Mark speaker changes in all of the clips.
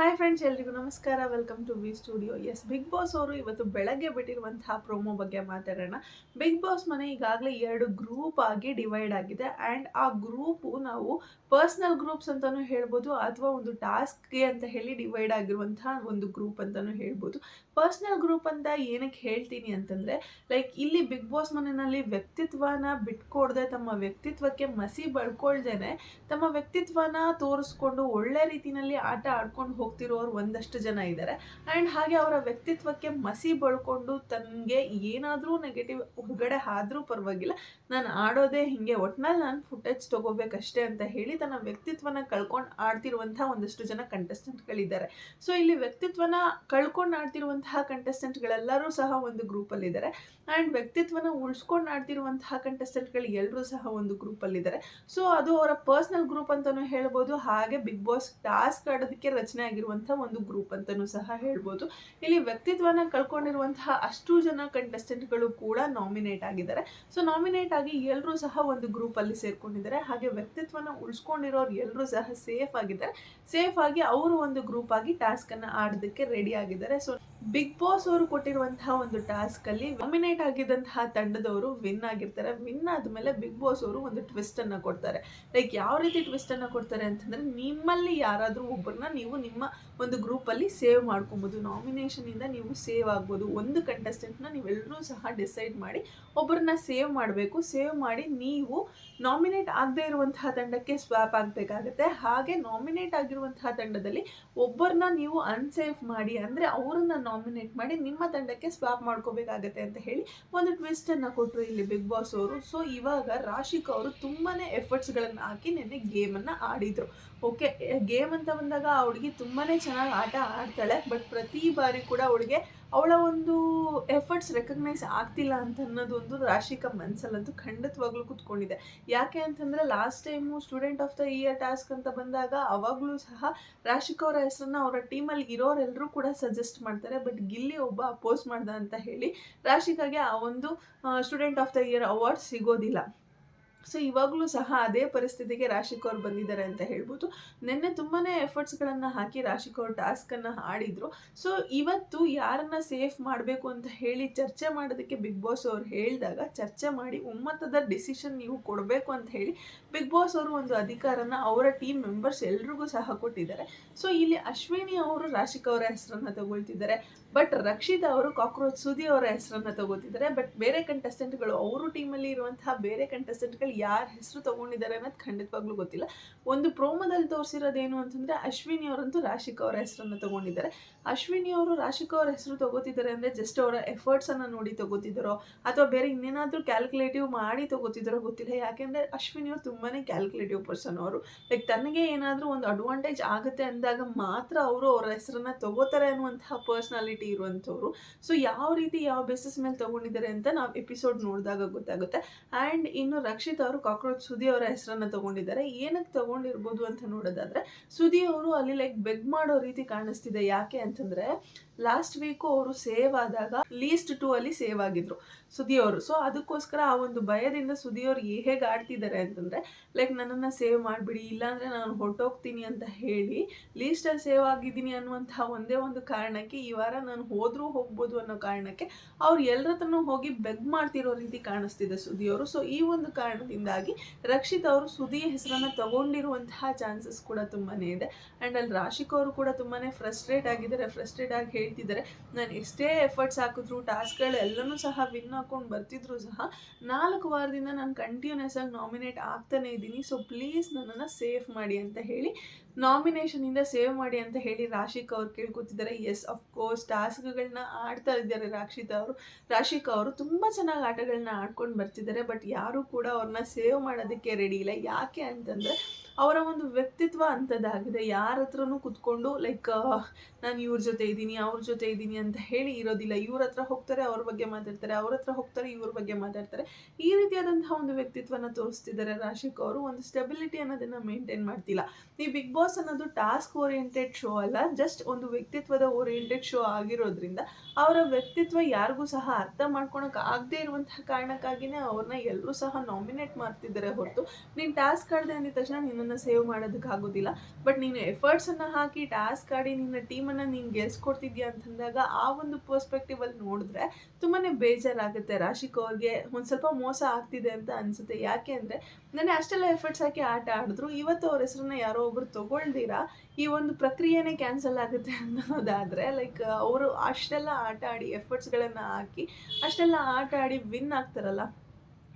Speaker 1: Hi friends ಎಲ್ರಿಗೂ ನಮಸ್ಕಾರ. Welcome to V studios Bigg Boss ಅವರು ಇವತ್ತು ಬೆಳಗ್ಗೆ ಬಿಟ್ಟಿರುವಂತಹ ಪ್ರೋಮೋ ಬಗ್ಗೆ ಮಾತಾಡೋಣ. ಬಿಗ್ ಬಾಸ್ ಮನೆ ಈಗಾಗಲೇ ಎರಡು ಗ್ರೂಪ್ ಆಗಿ ಡಿವೈಡ್ ಆಗಿದೆ. ಆ್ಯಂಡ್ ಆ ಗ್ರೂಪು ನಾವು ಪರ್ಸ್ನಲ್ ಗ್ರೂಪ್ಸ್ ಅಂತಲೂ ಹೇಳ್ಬೋದು, ಅಥವಾ ಒಂದು ಟಾಸ್ಕ್ಗೆ ಅಂತ ಹೇಳಿ ಡಿವೈಡ್ ಆಗಿರುವಂತಹ ಒಂದು ಗ್ರೂಪ್ ಅಂತಲೂ ಹೇಳ್ಬೋದು. ಪರ್ಸ್ನಲ್ ಗ್ರೂಪ್ ಅಂತ ಏನಕ್ಕೆ ಹೇಳ್ತೀನಿ ಅಂತಂದರೆ ಲೈಕ್ ಇಲ್ಲಿ ಬಿಗ್ ಬಾಸ್ ಮನೆಯಲ್ಲಿ ವ್ಯಕ್ತಿತ್ವನ ಬಿಟ್ಕೊಡದೆ, ತಮ್ಮ ವ್ಯಕ್ತಿತ್ವಕ್ಕೆ ಮಸಿ ಬಳ್ಕೊಳ್ದೇನೆ, ತಮ್ಮ ವ್ಯಕ್ತಿತ್ವನ ತೋರಿಸ್ಕೊಂಡು ಒಳ್ಳೆ ರೀತಿಯಲ್ಲಿ ಆಟ ಆಡ್ಕೊಂಡು ಹೋಗ್ತಿರೋರು ಒಂದಷ್ಟು ಜನ ಇದ್ದಾರೆ. ಆ್ಯಂಡ್ ಹಾಗೆ ಅವರ ವ್ಯಕ್ತಿತ್ವಕ್ಕೆ ಮಸಿ ಬಳ್ಕೊಂಡು ತನಗೆ ಏನಾದರೂ ನೆಗೆಟಿವ್ ಹೊರಗಡೆ ಆದರೂ ಪರವಾಗಿಲ್ಲ. ನಾನು ಆಡೋದೇ ಹಿಂಗೆ, ಒಟ್ನಲ್ಲಿ ನಾನು ಫುಟೇಜ್ ತೊಗೋಬೇಕಷ್ಟೇ ಅಂತ ಹೇಳಿ ತನ್ನ ವ್ಯಕ್ತಿತ್ವನ ಕಳ್ಕೊಂಡು ಆಡ್ತಿರುವಂತಹ ಒಂದಷ್ಟು ಜನ ಕಂಟೆಸ್ಟೆಂಟ್ಗಳಿದ್ದಾರೆ ಸೊ ಇಲ್ಲಿ ವ್ಯಕ್ತಿತ್ವನ ಕಳ್ಕೊಂಡು ಆಡ್ತಿರುವಂತಹ ಕಂಟೆಸ್ಟೆಂಟ್ಗಳೆಲ್ಲರೂ ಸಹ ಒಂದು ಗ್ರೂಪಲ್ಲಿದ್ದಾರೆ. ಆ್ಯಂಡ್ ವ್ಯಕ್ತಿತ್ವನ ಉಳಿಸ್ಕೊಂಡು ಆಡ್ತಿರುವಂತಹ ಕಂಟೆಸ್ಟೆಂಟ್ಗಳು ಎಲ್ಲರೂ ಸಹ ಒಂದು ಗ್ರೂಪಲ್ಲಿದ್ದಾರೆ. ಸೊ ಅದು ಅವರ ಪರ್ಸ್ನಲ್ ಗ್ರೂಪ್ ಅಂತಲೂ ಹೇಳ್ಬೋದು. ಹಾಗೆ ಬಿಗ್ ಬಾಸ್ ಟಾಸ್ಕ್ ಆಡೋದಕ್ಕೆ ರಚನೆ ಆಗಿರುವಂಥ ಒಂದು ಗ್ರೂಪ್ ಅಂತಲೂ ಸಹ ಹೇಳ್ಬೋದು. ಇಲ್ಲಿ ವ್ಯಕ್ತಿತ್ವನ ಕಳ್ಕೊಂಡಿರುವಂತಹ ಅಷ್ಟು ಜನ ಕಂಟೆಸ್ಟೆಂಟ್ಗಳು ಕೂಡ ನಾಮಿನೇಟ್ ಆಗಿದ್ದಾರೆ. ಸೊ ನಾಮಿನೇಟ್ ಆಗಿ ಎಲ್ಲರೂ ಸಹ ಒಂದು ಗ್ರೂಪಲ್ಲಿ ಸೇರ್ಕೊಂಡಿದ್ದಾರೆ. ಹಾಗೆ ವ್ಯಕ್ತಿತ್ವನ ಉಳಿಸ್ಕೊಂಡಿರೋರು ಎಲ್ಲರೂ ಸಹ ಸೇಫ್ ಆಗಿದ್ದಾರೆ. ಸೇಫ್ ಆಗಿ ಅವರು ಒಂದು ಗ್ರೂಪ್ ಆಗಿ ಟಾಸ್ಕನ್ನು ಆಡೋದಕ್ಕೆ ರೆಡಿ ಆಗಿದ್ದಾರೆ. ಸೊ ಬಿಗ್ ಬಾಸ್ ಅವರು ಕೊಟ್ಟಿರುವಂತಹ ಒಂದು ಟಾಸ್ಕ್ ಅಲ್ಲಿ ನಾಮಿನೇಟ್ ಆಗಿದ್ದಂತಹ ತಂಡದವರು ವಿನ್ ಆಗಿರ್ತಾರೆ. ವಿನ್ ಆದ್ಮೇಲೆ ಬಿಗ್ ಬಾಸ್ ಅವರು ಒಂದು ಟ್ವಿಸ್ಟ್ ಅನ್ನ ಕೊಡ್ತಾರೆ. ಲೈಕ್ ಯಾವ ರೀತಿ ಟ್ವಿಸ್ಟ್ ಅನ್ನ ಕೊಡ್ತಾರೆ ಅಂತಂದ್ರೆ ನಿಮ್ಮಲ್ಲಿ ಯಾರಾದರೂ ಒಬ್ಬರನ್ನ ನೀವು ನಿಮ್ಮ ಒಂದು ಗ್ರೂಪ್ ಅಲ್ಲಿ ಸೇವ್ ಮಾಡ್ಕೊಬಹುದು ನಾಮಿನೇಷನ್ ಇಂದ ನೀವು ಸೇವ್ ಆಗ್ಬೋದು. ಒಂದು ಕಂಟೆಸ್ಟೆಂಟ್ನ ನೀವೆಲ್ಲರೂ ಸಹ ಡಿಸೈಡ್ ಮಾಡಿ ಒಬ್ಬರನ್ನ ಸೇವ್ ಮಾಡಬೇಕು. ಸೇವ್ ಮಾಡಿ ನೀವು ನಾಮಿನೇಟ್ ಆಗದೆ ಇರುವಂತಹ ತಂಡಕ್ಕೆ ಸ್ವಾಪ್ ಆಗಬೇಕಾಗುತ್ತೆ. ಹಾಗೆ ನಾಮಿನೇಟ್ ಆಗಿರುವಂತಹ ತಂಡದಲ್ಲಿ ಒಬ್ಬರನ್ನ ನೀವು ಅನ್ಸೇಫ್ ಮಾಡಿ ಅಂದರೆ ಅವರನ್ನ ನಾಮಿನೇಟ್ ಮಾಡಿ ನಿಮ್ಮ ತಂಡಕ್ಕೆ ಸ್ವಾಪ್ ಮಾಡ್ಕೋಬೇಕಾಗತ್ತೆ ಅಂತ ಹೇಳಿ ಒಂದು ಟ್ವಿಸ್ಟನ್ನು ಕೊಟ್ಟರು ಇಲ್ಲಿ ಬಿಗ್ ಬಾಸ್ ಅವರು. ಸೊ ಇವಾಗ ರಾಶಿಕ್ ಅವರು ತುಂಬಾ ಎಫರ್ಟ್ಸ್ಗಳನ್ನು ಹಾಕಿ ನಿನ್ನೆ ಗೇಮನ್ನು ಆಡಿದರು. ಓಕೆ ಗೇಮ್ ಅಂತ ಬಂದಾಗ ಆ ಹುಡುಗಿ ತುಂಬಾ ಚೆನ್ನಾಗಿ ಆಟ ಆಡ್ತಾಳೆ ಬಟ್ ಪ್ರತಿ ಬಾರಿ ಕೂಡ ಅವಳಿಗೆ ಅವಳ ಒಂದು ಎಫರ್ಟ್ಸ್ ರೆಕಗ್ನೈಸ್ ಆಗ್ತಿಲ್ಲ ಅಂತ ಅನ್ನೋದು ಒಂದು ರಾಶಿಕ ಮನಸ್ಸಲ್ಲಂತೂ ಖಂಡಿತವಾಗ್ಲೂ ಕೂತ್ಕೊಂಡಿದೆ. ಯಾಕೆ ಅಂತಂದರೆ last time student of the year task ಅಂತ ಬಂದಾಗ ಅವಾಗಲೂ ಸಹ ರಾಶಿಕಾ ಅವರ ಹೆಸರನ್ನ ಅವರ ಟೀಮಲ್ಲಿ ಇರೋರೆಲ್ಲರೂ ಕೂಡ ಸಜೆಸ್ಟ್ ಮಾಡ್ತಾರೆ. ಬಟ್ ಗಿಲ್ಲಿ ಒಬ್ಬ ಅಪೋಸ್ ಮಾಡ್ದ ಅಂತ ಹೇಳಿ ರಾಶಿಕಾಗೆ ಆ ಒಂದು student of the year award ಸಿಗೋದಿಲ್ಲ. ಸೊ ಇವಾಗಲೂ ಸಹ ಅದೇ ಪರಿಸ್ಥಿತಿಗೆ ರಾಶಿಕ್ ಅವ್ರು ಬಂದಿದ್ದಾರೆ ಅಂತ ಹೇಳ್ಬೋದು. ನಿನ್ನೆ ತುಂಬಾ ಎಫರ್ಟ್ಸ್ಗಳನ್ನು ಹಾಕಿ ರಾಶಿಕೋರ್ ಟಾಸ್ಕ್ ಟಾಸ್ಕನ್ನು ಆಡಿದರು. ಸೊ ಇವತ್ತು ಯಾರನ್ನ ಸೇಫ್ ಮಾಡಬೇಕು ಅಂತ ಹೇಳಿ ಚರ್ಚೆ ಮಾಡೋದಕ್ಕೆ ಬಿಗ್ ಬಾಸ್ ಅವ್ರು ಹೇಳಿದಾಗ, ಚರ್ಚೆ ಮಾಡಿ ಒಮ್ಮತದ ಡಿಸಿಷನ್ ನೀವು ಕೊಡಬೇಕು ಅಂತ ಹೇಳಿ ಬಿಗ್ ಬಾಸ್ ಅವರು ಒಂದು ಅಧಿಕಾರನ ಅವರ ಟೀಮ್ ಮೆಂಬರ್ಸ್ ಎಲ್ರಿಗೂ ಸಹ ಕೊಟ್ಟಿದ್ದಾರೆ. ಸೊ ಇಲ್ಲಿ ಅಶ್ವಿನಿ ಅವರು ರಾಶಿಕ್ ಅವರ ಹೆಸರನ್ನು ತಗೊಳ್ತಿದ್ದಾರೆ. ಬಟ್ ರಕ್ಷಿತ್ ಅವರು ಕಾಕ್ರೋಚ್ ಸುದಿ ಅವರ ಹೆಸರನ್ನು ತಗೋತಿದ್ದಾರೆ ಬಟ್ ಬೇರೆ ಕಂಟೆಸ್ಟೆಂಟ್ಗಳು ಅವರು ಟೀಮಲ್ಲಿ ಇರುವಂತಹ ಬೇರೆ ಕಂಟೆಸ್ಟೆಂಟ್ಗಳು ಯಾರ ಹೆಸರು ತಗೊಂಡಿದ್ದಾರೆ ಅನ್ನೋದು ಖಂಡಿತವಾಗ್ಲೂ ಗೊತ್ತಿಲ್ಲ. ಒಂದು ಪ್ರೋಮೋದಲ್ಲಿ ತೋರಿಸಿರೋದೇನು ಅಂತಂದ್ರೆ ಅಶ್ವಿನಿ ಅವರಂತೂ ರಾಶಿಕ್ ಅವರ ಹೆಸರನ್ನು ತಗೊಂಡಿದ್ದಾರೆ. ಅಶ್ವಿನಿ ಅವರು ರಾಶಿಕ್ ಅವರ ಹೆಸರು ತಗೋತಿದ್ದಾರೆ ಅಂದ್ರೆ ಜಸ್ಟ್ ಅವರ ಎಫರ್ಟ್ಸ್ ಅನ್ನ ನೋಡಿ ತಗೋತಿದ್ದಾರೋ ಅಥವಾ ಬೇರೆ ಇನ್ನೇನಾದರೂ ಕ್ಯಾಲ್ಕುಲೇಟಿವ್ ಮಾಡಿ ತಗೋತಿದ್ದಾರೋ ಗೊತ್ತಿಲ್ಲ. ಯಾಕೆಂದ್ರೆ ಅಶ್ವಿನಿ ಅವರು ತುಂಬಾನೇ ಕ್ಯಾಲ್ಕುಲೇಟಿವ್ ಪರ್ಸನ್ ಅವರು. ಲೈಕ್ ತನಗೆ ಏನಾದರೂ ಒಂದು ಅಡ್ವಾಂಟೇಜ್ ಆಗುತ್ತೆ ಅಂದಾಗ ಮಾತ್ರ ಅವರು ಅವರ ಹೆಸರನ್ನ ತಗೋತಾರೆ ಅನ್ನುವಂತಹ ಪರ್ಸನಾಲಿಟಿ ಇರುವಂಥವ್ರು. ಸೊ ಯಾವ ರೀತಿ ಯಾವ ಬೇಸಿಸ್ ಮೇಲೆ ತಗೊಂಡಿದ್ದಾರೆ ಅಂತ ನಾವು ಎಪಿಸೋಡ್ ನೋಡಿದಾಗ ಗೊತ್ತಾಗುತ್ತೆ. ಆ್ಯಂಡ್ ಇನ್ನು ರಕ್ಷಿತ್ ಅವರು ಕಾಕ್ರೋಚ್ ಸುದಿ ಅವರ ಹೆಸರನ್ನು ತಗೊಂಡಿದ್ದಾರೆ. ಏನಕ್ಕೆ ತಗೊಂಡಿರ್ಬೋದು ಅಂತ ನೋಡೋದಾದ್ರೆ ಸುದಿ ಅವರು ಅಲ್ಲಿ ಲೈಕ್ ಬೆಗ್ ಮಾಡೋ ರೀತಿ ಕಾಣಿಸ್ತಿದೆ ಯಾಕೆ ಅಂತಂದ್ರೆ ಲಾಸ್ಟ್ ವೀಕು ಅವರು ಸೇವ್ ಆದಾಗ ಲೀಸ್ಟ್ ಟೂ ಅಲ್ಲಿ ಸೇವ್ ಆಗಿದ್ರು ಸುದಿ ಅವರು ಸೊ ಅದಕ್ಕೋಸ್ಕರ ಆ ಒಂದು ಭಯದಿಂದ ಸುದಿ ಅವರು ಹೇಗೆ ಆಡ್ತಿದ್ದಾರೆ ಅಂತಂದ್ರೆ ಲೈಕ್ ನನ್ನನ್ನು ಸೇವ್ ಮಾಡಿಬಿಡಿ, ಇಲ್ಲಾಂದರೆ ನಾನು ಹೊರಟೋಗ್ತೀನಿ ಅಂತ ಹೇಳಿ ಲೀಸ್ಟಲ್ಲಿ ಸೇವ್ ಆಗಿದ್ದೀನಿ ಅನ್ನುವಂತಹ ಒಂದೇ ಒಂದು ಕಾರಣಕ್ಕೆ ಈ ವಾರ ನಾನು ಹೋದರೂ ಹೋಗ್ಬೋದು ಅನ್ನೋ ಕಾರಣಕ್ಕೆ ಅವ್ರು ಎಲ್ಲರ ಹೋಗಿ ಬೆಗ್ ಮಾಡ್ತಿರೋ ರೀತಿ ಕಾಣಿಸ್ತಿದೆ ಸುದಿಯವರು ಸೊ ಈ ಒಂದು ಕಾರಣದಿಂದಾಗಿ ರಕ್ಷಿತ್ ಅವರು ಸುದಿ ಹೆಸರನ್ನು ತಗೊಂಡಿರುವಂತಹ ಚಾನ್ಸಸ್ ಕೂಡ ತುಂಬಾನೇ ಇದೆ. ಅಂಡ್ ಅಲ್ಲಿ ರಾಶಿಕ್ ಅವರು ಕೂಡ ತುಂಬಾನೇ ಫ್ರಸ್ಟ್ರೇಟ್ ಆಗಿದ್ದಾರೆ. ಫ್ರಸ್ಟ್ರೇಟ್ ಆಗಿ ಹೇಳ್ತಿದ್ದಾರೆ. ನಾನು ಎಷ್ಟೇ ಎಫರ್ಟ್ಸ್ ಹಾಕಿದ್ರು ಟಾಸ್ಕ್ಗಳೆಲ್ಲನೂ ಸಹ ವಿನ್ ಹಾಕೊಂಡು ಬರ್ತಿದ್ರು ಸಹ, ನಾಲ್ಕು ವಾರದಿಂದ ನಾನು ಕಂಟಿನ್ಯೂಸ್ ಆಗಿ ನಾಮಿನೇಟ್ ಆಗ್ತಾನೆ ಇದ್ದೀನಿ. ಸೊ ಪ್ಲೀಸ್ ನನ್ನನ್ನು ಸೇಫ್ ಮಾಡಿ ಅಂತ ಹೇಳಿ ನಾಮಿನೇಷನಿಂದ ಸೇವ್ ಮಾಡಿ ಅಂತ ಹೇಳಿ ರಾಶಿಕ್ ಅವ್ರು ಕೇಳ್ಕೊತಿದ್ದಾರೆ. ಎಸ್ ಅಫ್ಕೋರ್ಸ್ ಟಾಸ್ಕ್ಗಳನ್ನ ಆಡ್ತಾ ಇದ್ದಾರೆ ರಾಕ್ಷಿತ ಅವರು. ರಾಶಿಕ್ ಅವರು ತುಂಬ ಚೆನ್ನಾಗಿ ಆಟಗಳನ್ನ ಆಡ್ಕೊಂಡು ಬರ್ತಿದ್ದಾರೆ ಬಟ್ ಯಾರೂ ಕೂಡ ಅವ್ರನ್ನ ಸೇವ್ ಮಾಡೋದಕ್ಕೆ ರೆಡಿ ಇಲ್ಲ. ಯಾಕೆ ಅಂತಂದರೆ ಅವರ ಒಂದು ವ್ಯಕ್ತಿತ್ವ ಅಂಥದ್ದಾಗಿದೆ ಯಾರ ಹತ್ರನೂ ಕುತ್ಕೊಂಡು ಲೈಕ್ ನಾನು ಇವ್ರ ಜೊತೆ ಇದ್ದೀನಿ, ಅವ್ರ ಜೊತೆ ಇದ್ದೀನಿ ಅಂತ ಹೇಳಿ ಇರೋದಿಲ್ಲ. ಇವ್ರ ಹತ್ರ ಹೋಗ್ತಾರೆ, ಅವ್ರ ಬಗ್ಗೆ ಮಾತಾಡ್ತಾರೆ. ಅವ್ರ ಹತ್ರ ಹೋಗ್ತಾರೆ, ಇವ್ರ ಬಗ್ಗೆ ಮಾತಾಡ್ತಾರೆ. ಈ ರೀತಿಯಾದಂತಹ ಒಂದು ವ್ಯಕ್ತಿತ್ವನ ತೋರಿಸ್ತಿದ್ದಾರೆ ರಾಶಿಕ್ ಅವರು. ಒಂದು ಸ್ಟೆಬಿಲಿಟಿ ಅನ್ನೋದನ್ನು ಮೇಂಟೈನ್ ಮಾಡ್ತಿಲ್ಲ. ಈ ಬಿಗ್ ಬಾಸ್ ಅನ್ನೋದು ಟಾಸ್ಕ್ ಓರಿಯೆಂಟೆಡ್ ಶೋ ಅಲ್ಲ. ಜಸ್ಟ್ ಒಂದು ವ್ಯಕ್ತಿತ್ವದ ಓರಿಯೆಂಟೆಡ್ ಶೋ ಆಗಿರೋದ್ರಿಂದ ಅವರ ವ್ಯಕ್ತಿತ್ವ ಯಾರಿಗೂ ಸಹ ಅರ್ಥ ಮಾಡ್ಕೊಳಕ್ಕೆ ಆಗದೆ ಇರುವಂತಹ ಕಾರಣಕ್ಕಾಗಿಯೇ ಅವ್ರನ್ನ ಎಲ್ಲರೂ ಸಹ ನಾಮಿನೇಟ್ ಮಾಡ್ತಿದ್ದಾರೆ ಹೊರತು. ನೀನು ಟಾಸ್ಕ್ ಕಳ್ದೆ ಅಂದಿದ ತಕ್ಷಣ ನಿನ್ನನ್ನು ಎಫರ್ಟ್ಸನ್ನು ಸೇವ್ ಮಾಡೋದಕ್ಕಾಗೋದಿಲ್ಲ. ಬಟ್ ನೀನು ಎಫರ್ಟ್ಸನ್ನು ಹಾಕಿ ಟಾಸ್ಕ್ ಆಡಿ ನಿನ್ನ ಟೀಮನ್ನು ನೀನು ಗೆಲ್ಸ್ಕೊಡ್ತಿದ್ಯಾ ಅಂತಂದಾಗ ಆ ಒಂದು ಪರ್ಸ್ಪೆಕ್ಟಿವಲ್ಲಿ ನೋಡಿದ್ರೆ ತುಂಬಾ ಬೇಜಾರಾಗುತ್ತೆ. ರಾಶಿಕ್ ಅವ್ರಿಗೆ ಒಂದು ಸ್ವಲ್ಪ ಮೋಸ ಆಗ್ತಿದೆ ಅಂತ ಅನಿಸುತ್ತೆ. ಯಾಕೆ ಅಂದರೆ ನಾನು ಅಷ್ಟೆಲ್ಲ ಎಫರ್ಟ್ಸ್ ಹಾಕಿ ಆಟ ಆಡಿದ್ರು. ಇವತ್ತು ಅವ್ರ ಹೆಸರನ್ನ ಯಾರೋ ಒಬ್ರು ತೊಗೊಳ್ದಿರಾ? ಈ ಒಂದು ಪ್ರಕ್ರಿಯೆನೇ ಕ್ಯಾನ್ಸಲ್ ಆಗುತ್ತೆ ಅನ್ನೋದಾದರೆ ಲೈಕ್ ಅವರು ಅಷ್ಟೆಲ್ಲ ಆಟ ಆಡಿ ಎಫರ್ಟ್ಸ್ಗಳನ್ನು ಹಾಕಿ ಅಷ್ಟೆಲ್ಲ ಆಟ ಆಡಿ ವಿನ್ ಆಗ್ತಾರಲ್ಲ.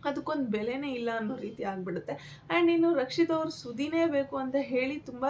Speaker 1: ಅದಕ್ಕೊಂದು ಬೆಲೆನೇ ಇಲ್ಲ ಅನ್ನೋ ರೀತಿ ಆಗಿಬಿಡುತ್ತೆ. ಆ್ಯಂಡ್ ಇನ್ನು ರಕ್ಷಿತ್ ಅವರು ಸುದಿನೇ ಬೇಕು ಅಂತ ಹೇಳಿ ತುಂಬ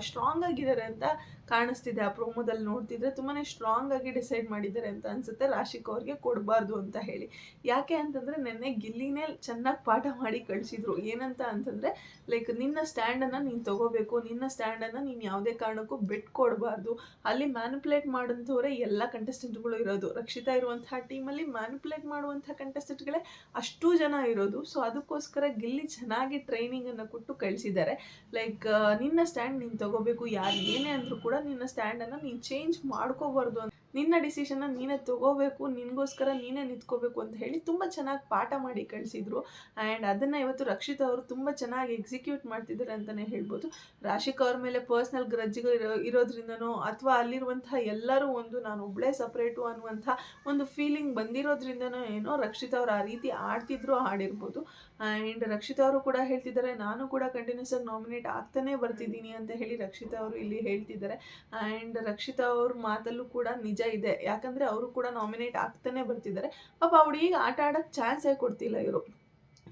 Speaker 1: ಸ್ಟ್ರಾಂಗ್ ಆಗಿದ್ದಾರೆ ಅಂತ ಕಾಣಿಸ್ತಿದೆ, ಆ ಪ್ರೋಮೋದಲ್ಲಿ ನೋಡ್ತಿದ್ರೆ ತುಂಬಾ ಸ್ಟ್ರಾಂಗ್ ಆಗಿ ಡಿಸೈಡ್ ಮಾಡಿದ್ದಾರೆ ಅಂತ ಅನ್ಸುತ್ತೆ. ರಾಶಿಕ್ ಅವ್ರಿಗೆ ಕೊಡಬಾರ್ದು ಅಂತ ಹೇಳಿ. ಯಾಕೆ ಅಂತಂದರೆ ನೆನ್ನೆ ಗಿಲ್ಲಿನೇ ಚೆನ್ನಾಗಿ ಪಾಠ ಮಾಡಿ ಕಳಿಸಿದ್ರು. ಏನಂತ ಅಂತಂದರೆ ಲೈಕ್ ನಿನ್ನ ಸ್ಟ್ಯಾಂಡನ್ನು ನೀನು ತಗೋಬೇಕು, ನಿನ್ನ ಸ್ಟ್ಯಾಂಡನ್ನು ನೀನು ಯಾವುದೇ ಕಾರಣಕ್ಕೂ ಬಿಟ್ಕೊಡ್ಬಾರ್ದು. ಅಲ್ಲಿ ಮ್ಯಾನಿಪುಲೇಟ್ ಮಾಡೋಂಥವ್ರೆ ಎಲ್ಲ ಕಂಟೆಸ್ಟೆಂಟ್ಗಳು ಇರೋದು. ರಕ್ಷಿತಾ ಇರುವಂತಹ ಟೀಮಲ್ಲಿ ಮ್ಯಾನಿಪುಲೇಟ್ ಮಾಡುವಂಥ ಕಂಟೆಸ್ಟೆಂಟ್ಗಳೇ ಅಷ್ಟು ಜನ ಇರೋದು. ಸೊ ಅದಕ್ಕೋಸ್ಕರ ಗಿಲ್ಲಿ ಚೆನ್ನಾಗಿ ಟ್ರೈನಿಂಗನ್ನು ಕೊಟ್ಟು ಕಳಿಸಿದ್ದಾರೆ. ಲೈಕ್ ನಿನ್ನ ಸ್ಟ್ಯಾಂಡ್ ನೀನು ತಗೋಬೇಕು, ಯಾರು ಏನೇ ಅಂದರೂ ಕೂಡ ನಿನ್ನ ಸ್ಟ್ಯಾಂಡನ್ನು ನೀನು ಚೇಂಜ್ ಮಾಡ್ಕೋಬಾರ್ದು ಅಂತ. ನಿನ್ನ ಡಿಸಿಷನ್ನ ನೀನೇ ತಗೋಬೇಕು, ನಿನಗೋಸ್ಕರ ನೀನೇ ನಿಂತ್ಕೋಬೇಕು ಅಂತ ಹೇಳಿ ತುಂಬ ಚೆನ್ನಾಗಿ ಪಾಠ ಮಾಡಿ ಕಳಿಸಿದ್ರು. ಆ್ಯಂಡ್ ಅದನ್ನು ಇವತ್ತು ರಕ್ಷಿತ್ ಅವರು ತುಂಬ ಚೆನ್ನಾಗಿ ಎಕ್ಸಿಕ್ಯೂಟ್ ಮಾಡ್ತಿದ್ದಾರೆ ಅಂತಲೇ ಹೇಳ್ಬೋದು. ರಾಶಿಕಾ ಅವ್ರ ಮೇಲೆ ಪರ್ಸ್ನಲ್ ಗ್ರಜ್ಜಿಗಳು ಇರೋ, ಇರೋದ್ರಿಂದನೋ ಅಥವಾ ಅಲ್ಲಿರುವಂಥ ಎಲ್ಲರೂ ಒಂದು ನಾನು ಒಬ್ಬಳೇ ಸಪ್ರೇಟು ಅನ್ನುವಂಥ ಒಂದು ಫೀಲಿಂಗ್ ಬಂದಿರೋದ್ರಿಂದನೋ ಏನೋ ರಕ್ಷಿತ್ ಅವರು ಆ ರೀತಿ ಆಡ್ತಿದ್ರು, ಆಡಿರ್ಬೋದು. ಆ್ಯಂಡ್ ರಕ್ಷಿತ್ ಅವರು ಕೂಡ ಹೇಳ್ತಿದ್ದಾರೆ, ನಾನು ಕೂಡ ಕಂಟಿನ್ಯೂಸ್ ಆಗಿ ನಾಮಿನೇಟ್ ಆಗ್ತಾನೆ ಬರ್ತಿದ್ದೀನಿ ಅಂತ ಹೇಳಿ ರಕ್ಷಿತಾ ಅವರು ಇಲ್ಲಿ ಹೇಳ್ತಿದ್ದಾರೆ. ಆ್ಯಂಡ್ ರಕ್ಷಿತಾ ಅವ್ರ ಮಾತಲ್ಲೂ ಕೂಡ ನಿಜ ಇದೆ. ಯಾಕಂದರೆ ಅವರು ಕೂಡ ನಾಮಿನೇಟ್ ಆಗ್ತಾನೆ ಬರ್ತಿದ್ದಾರೆ. ಪಾಪ ಅವ್ಳಿಗೆ ಆಟ ಆಡೋಕ್ಕೆ ಚಾನ್ಸೇ ಕೊಡ್ತಿಲ್ಲ ಇವರು.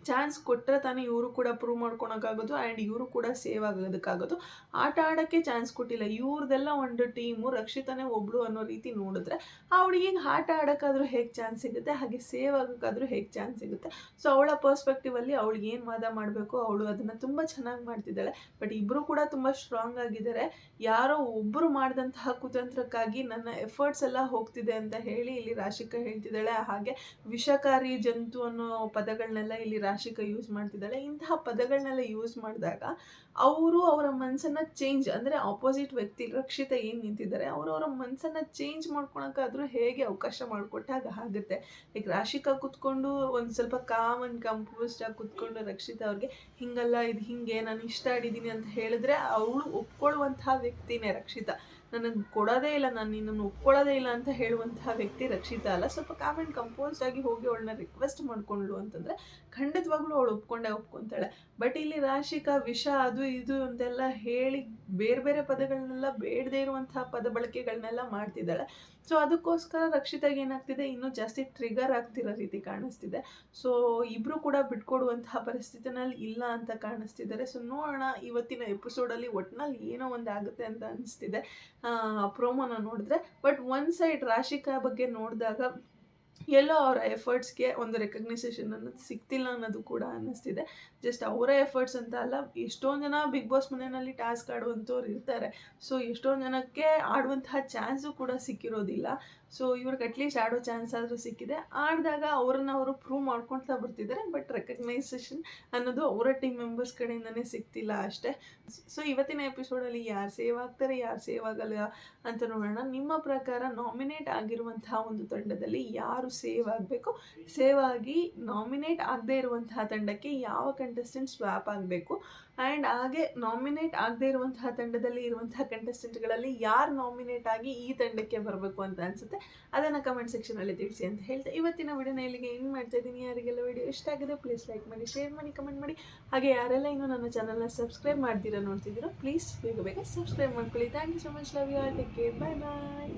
Speaker 1: ಚಾನ್ಸ್ ಕೊಟ್ಟರೆ ತಾನೇ ಇವರು ಕೂಡ ಪ್ರೂವ್ ಮಾಡ್ಕೊಳಕ್ಕಾಗೋದು ಆ್ಯಂಡ್ ಇವರು ಕೂಡ ಸೇವ್ ಆಗೋದಕ್ಕಾಗೋದು. ಆಟ ಆಡೋಕ್ಕೆ ಚಾನ್ಸ್ ಕೊಟ್ಟಿಲ್ಲ. ಇವ್ರದ್ದೆಲ್ಲ ಒಂದು ಟೀಮು ರಕ್ಷಿತಾನೇ ಒಬ್ಳು ಅನ್ನೋ ರೀತಿ ನೋಡಿದ್ರೆ ಆ ಹುಡುಗಿಗೆ ಆಟ ಆಡೋಕ್ಕಾದ್ರೂ ಹೇಗೆ ಚಾನ್ಸ್ ಸಿಗುತ್ತೆ? ಹಾಗೆ ಸೇವ್ ಆಗೋಕ್ಕಾದ್ರೂ ಹೇಗೆ ಚಾನ್ಸ್ ಸಿಗುತ್ತೆ? ಸೊ ಅವಳ ಪರ್ಸ್ಪೆಕ್ಟಿವಲ್ಲಿ ಅವಳಿಗೆ ಏನು ವಾದ ಮಾಡಬೇಕು? ಅವಳು ಅದನ್ನು ತುಂಬ ಚೆನ್ನಾಗಿ ಮಾಡ್ತಿದ್ದಾಳೆ. ಬಟ್ ಇಬ್ಬರು ಕೂಡ ತುಂಬ ಸ್ಟ್ರಾಂಗ್ ಆಗಿದ್ದಾರೆ. ಯಾರೋ ಒಬ್ಬರು ಮಾಡಿದಂತಹ ಕುತಂತ್ರಕ್ಕಾಗಿ ನನ್ನ ಎಫರ್ಟ್ಸ್ ಎಲ್ಲ ಹೋಗ್ತಿದೆ ಅಂತ ಹೇಳಿ ಇಲ್ಲಿ ರಾಶಿಕ ಹೇಳ್ತಿದ್ದಾಳೆ. ಹಾಗೆ ವಿಷಕಾರಿ ಜಂತು ಅನ್ನೋ ಪದಗಳನ್ನೆಲ್ಲ ಇಲ್ಲಿ ರಾಶಿಕ ಯೂಸ್ ಮಾಡ್ತಿದ್ದಾಳೆ. ಇಂತಹ ಪದಗಳನ್ನೆಲ್ಲ ಯೂಸ್ ಮಾಡಿದಾಗ ಅವರು ಅವರ ಮನಸ್ಸನ್ನು ಚೇಂಜ್ ಅಂದರೆ ಆಪೋಸಿಟ್ ವ್ಯಕ್ತಿ ರಕ್ಷಿತ ಏನು ನಿಂತಿದ್ದಾರೆ, ಅವರು ಅವರ ಮನಸ್ಸನ್ನು ಚೇಂಜ್ ಮಾಡ್ಕೊಳಕ್ಕಾದರೂ ಹೇಗೆ ಅವಕಾಶ ಮಾಡಿಕೊಟ್ಟಾಗ ಆಗುತ್ತೆ. ಲೈಕ್ ರಾಶಿಕ ಕುತ್ಕೊಂಡು ಒಂದು ಸ್ವಲ್ಪ ಕಾಮ್ ಆ್ಯಂಡ್ ಕಂಪೋಸ್ಡ್ ಆಗಿ ಕುತ್ಕೊಂಡು ರಕ್ಷಿತ ಅವ್ರಿಗೆ, ಹಿಂಗಲ್ಲ, ಇದು ಹಿಂಗೆ, ನಾನು ಇಷ್ಟ ಆಡಿದ್ದೀನಿ ಅಂತ ಹೇಳಿದ್ರೆ ಅವಳು ಒಪ್ಕೊಳ್ಳುವಂತಹ ವ್ಯಕ್ತಿನೇ ರಕ್ಷಿತ. ನನಗೆ ಕೊಡೋದೇ ಇಲ್ಲ, ನಾನು ನಿನ್ನನ್ನು ಒಪ್ಕೊಳ್ಳೋದೇ ಇಲ್ಲ ಅಂತ ಹೇಳುವಂತಹ ವ್ಯಕ್ತಿ ರಕ್ಷಿತಾ ಅಲ್ಲ. ಸ್ವಲ್ಪ ಕಾಮೆಂಟ್ ಕಂಪೋಸ್ಡ್ ಆಗಿ ಹೋಗಿ ಅವಳನ್ನ ರಿಕ್ವೆಸ್ಟ್ ಮಾಡ್ಕೊಂಡ್ಳು ಅಂತಂದರೆ ಖಂಡಿತವಾಗ್ಲೂ ಅವಳು ಒಪ್ಕೊಂಡೆ, ಒಪ್ಕೊತಾಳೆ. ಬಟ್ ಇಲ್ಲಿ ರಾಶಿಕಾ, ವಿಷ, ಅದು ಇದು ಅಂತೆಲ್ಲ ಹೇಳಿ ಬೇರೆ ಬೇರೆ ಪದಗಳನ್ನೆಲ್ಲ ಬೇಡದೇ ಇರುವಂತಹ ಪದ ಬಳಕೆಗಳನ್ನೆಲ್ಲ ಮಾಡ್ತಿದ್ದಾಳೆ. ಸೊ ಅದಕ್ಕೋಸ್ಕರ ರಕ್ಷಿತಾಗ ಏನಾಗ್ತಿದೆ? ಇನ್ನೂ ಜಾಸ್ತಿ ಟ್ರಿಗರ್ ಆಗ್ತಿರೋ ರೀತಿ ಕಾಣಿಸ್ತಿದೆ. ಸೊ ಇಬ್ಬರು ಕೂಡ ಬಿಟ್ಕೊಡುವಂತಹ ಪರಿಸ್ಥಿತಿನಲ್ಲಿ ಇಲ್ಲ ಅಂತ ಕಾಣಿಸ್ತಿದ್ದಾರೆ. ಸೊ ನೋಡೋಣ ಇವತ್ತಿನ ಎಪಿಸೋಡಲ್ಲಿ ಒಟ್ಟಿನಲ್ಲಿ ಏನೋ ಒಂದು ಆಗುತ್ತೆ ಅಂತ ಅನಿಸ್ತಿದೆ. ಪ್ರೋಮೋನ ನೋಡಿದ್ರೆ. ಬಟ್ ಒನ್ ಸೈಡ್ ರಾಶಿಕಾ ಬಗ್ಗೆ ನೋಡಿದಾಗ ಎಲ್ಲೋ ಅವರ ಎಫರ್ಟ್ಸ್ಗೆ ಒಂದು ರೆಕಗ್ನೈಸೇಷನ್ ಅನ್ನೋದು ಸಿಗ್ತಿಲ್ಲ ಅನ್ನೋದು ಕೂಡ ಅನ್ನಿಸ್ತಿದೆ ಜಸ್ಟ್ ಅವರ ಎಫರ್ಟ್ಸ್ ಅಂತ ಅಲ್ಲ, ಎಷ್ಟೊಂದು ಜನ ಬಿಗ್ ಬಾಸ್ ಮನೆಯಲ್ಲಿ ಟಾಸ್ಕ್ ಆಡುವಂಥವ್ರು ಇರ್ತಾರೆ. ಸೊ, ಎಷ್ಟೊಂದು ಜನಕ್ಕೆ ಆಡುವಂತಹ ಚಾನ್ಸು ಕೂಡ ಸಿಕ್ಕಿರೋದಿಲ್ಲ. ಸೊ, ಇವ್ರಿಗೆ ಅಟ್ಲೀಸ್ಟ್ ಆಡೋ ಚಾನ್ಸ್ ಆದರೂ ಸಿಕ್ಕಿದೆ. ಆಡಿದಾಗ ಅವ್ರನ್ನ ಅವರು ಪ್ರೂವ್ ಮಾಡ್ಕೊಳ್ತಾ ಬರ್ತಿದ್ದಾರೆ ಬಟ್ ರೆಕಗ್ನೈಸೇಷನ್ ಅನ್ನೋದು ಅವರ ಟೀಮ್ ಮೆಂಬರ್ಸ್ ಕಡೆಯಿಂದನೇ ಸಿಗ್ತಿಲ್ಲ ಅಷ್ಟೇ. ಸೊ, ಇವತ್ತಿನ ಎಪಿಸೋಡಲ್ಲಿ ಯಾರು ಸೇವ್ ಆಗ್ತಾರೆ, ಯಾರು ಸೇವ್ ಆಗಲ್ಲ ಅಂತ ನೋಡೋಣ. ನಿಮ್ಮ ಪ್ರಕಾರ ನಾಮಿನೇಟ್ ಆಗಿರುವಂತಹ ಒಂದು ತಂಡದಲ್ಲಿ ಯಾರು ಸೇವ್ ಆಗಬೇಕು? ಸೇವ್ ಆಗಿ ನಾಮಿನೇಟ್ ಆಗದೇ ಇರುವಂತಹ ತಂಡಕ್ಕೆ ಯಾವ ಕಂಟೆಸ್ಟೆಂಟ್ ಸ್ವ್ಯಾಪ್ ಆಗಬೇಕು. ಆ್ಯಂಡ್ ಹಾಗೆ ನಾಮಿನೇಟ್ ಆಗದೇ ಇರುವಂತಹ ತಂಡದಲ್ಲಿ ಇರುವಂತಹ ಕಂಟೆಸ್ಟೆಂಟ್ಗಳಲ್ಲಿ ಯಾರು ನಾಮಿನೇಟ್ ಆಗಿ ಈ ತಂಡಕ್ಕೆ ಬರಬೇಕು ಅಂತ ಅನಿಸುತ್ತೆ. ಅದನ್ನು ಕಮೆಂಟ್ ಸೆಕ್ಷನಲ್ಲಿ ತಿಳಿಸಿ ಅಂತ ಹೇಳ್ತಾ ಇವತ್ತಿನ ವಿಡಿಯೋನ ಇಲ್ಲಿಗೆ ಏನು ಮಾಡ್ತಾ ಇದ್ದೀನಿ. ಯಾರಿಗೆಲ್ಲ ವಿಡಿಯೋ ಇಷ್ಟ ಆಗಿದೆ ಪ್ಲೀಸ್ ಲೈಕ್ ಮಾಡಿ ಶೇರ್ ಮಾಡಿ ಕಮೆಂಟ್ ಮಾಡಿ. ಹಾಗೆ ಯಾರೆಲ್ಲ ಇನ್ನೂ ನನ್ನ ಚಾನಲ್ನ ಸಬ್ಸ್ಕ್ರೈಬ್ ಮಾಡ್ತೀರಾ ನೋಡ್ತಿದ್ದೀರೋ ಪ್ಲೀಸ್ ಬೇಗ ಬೇಗ ಸಬ್ಸ್ಕ್ರೈಬ್ ಮಾಡ್ಕೊಳ್ಳಿ. Thank you so much love you all take care bye bye